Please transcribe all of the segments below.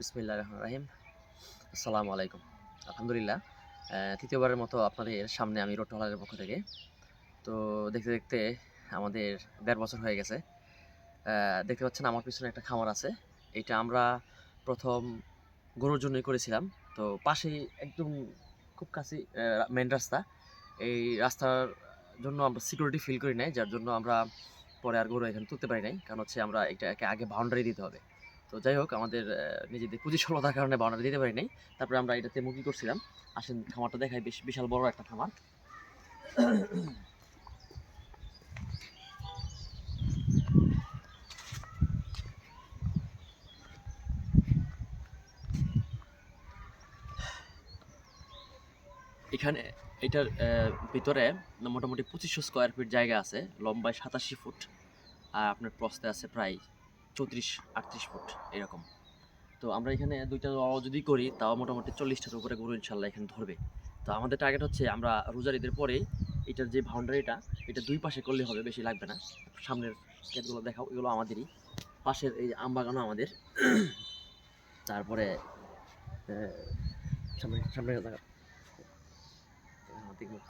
বিসমিল্লা রহমান রাহিম। আসসালামু আলাইকুম। আলহামদুলিল্লাহ তৃতীয়বারের মতো আপনাদের সামনে আমি রোড টলারের পক্ষ থেকে। তো দেখতে দেখতে আমাদের দেড় বছর হয়ে গেছে। দেখতে পাচ্ছেন আমার পিছনে একটা খামার আছে। এটা আমরা প্রথম গরুর জন্যই করেছিলাম। তো পাশেই একদম খুব কাছে মেন রাস্তা। এই রাস্তার জন্য আমরা সিকিউরিটি ফিল করি নাই। যার জন্য আমরা পরে আর গরু এখানে তুলতে পারি নাই। কারণ হচ্ছে আমরা এটাকে আগে বাউন্ডারি দিতে হবে। তো যাই হোক, আমাদের নিজেদের পুঁজি স্বল্পতার কারণে বাউন্ডারি দিতে পারি নাই তারপরে আমরা এটাতে মুরগি করছিলাম। আসেন, খামারটা দেখাই, বেশ বিশাল বড় একটা খামার। এখানে, এটার ভিতরে মোটামুটি পঁচিশশো স্কোয়ার ফিট জায়গা আছে। লম্বায় সাতাশি ফুট। আর আপনার প্রস্তে আছে প্রায় চৌত্রিশ, আটত্রিশ ফুট, এরকম। তো আমরা এখানে দুইটা লও যদি করি, তাও মোটামুটি চল্লিশটার উপরে গরু ইনশাল্লাহ এখানে ধরবে। তো আমাদের টার্গেট হচ্ছে আমরা রোজার ঈদের পরেই এটার যে বাউন্ডারিটা এটা দুই পাশে করলে হবে, বেশি লাগবে না। সামনের ক্ষেতগুলো দেখাও, এগুলো আমাদেরই। পাশের এই আম বাগানও আমাদের। তারপরে সামনে সামনে দেখা দিক মুখ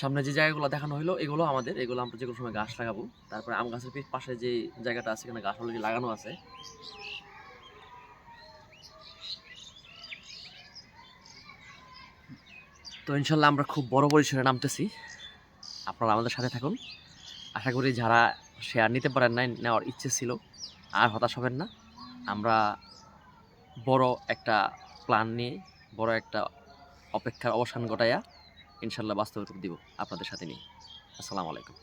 সামনে যে জায়গাগুলো দেখানো হলো এগুলো আমাদের। এগুলো আমরা যে কোনো সময় গাছ লাগাবো। তারপরে আম গাছের পাশে যে জায়গাটা আছে, এখানে গাছ অলরেডি লাগানো আছে? তো ইনশাল্লাহ আমরা খুব বড় পরিসরে নামতেছি। আপনারা আমাদের সাথে থাকুন। আশা করি যারা শেয়ার নিতে পারেন নাই, নেওয়ার ইচ্ছে ছিল, আর হতাশ হবেন না। আমরা বড় একটা প্ল্যান নিয়ে, বড় একটা অপেক্ষার অবসান ঘটাইয়া ইনশাল্লাহ বাস্তবতা রূপ দিব আপনাদের সাথে নিয়ে। আসসালামু আলাইকুম।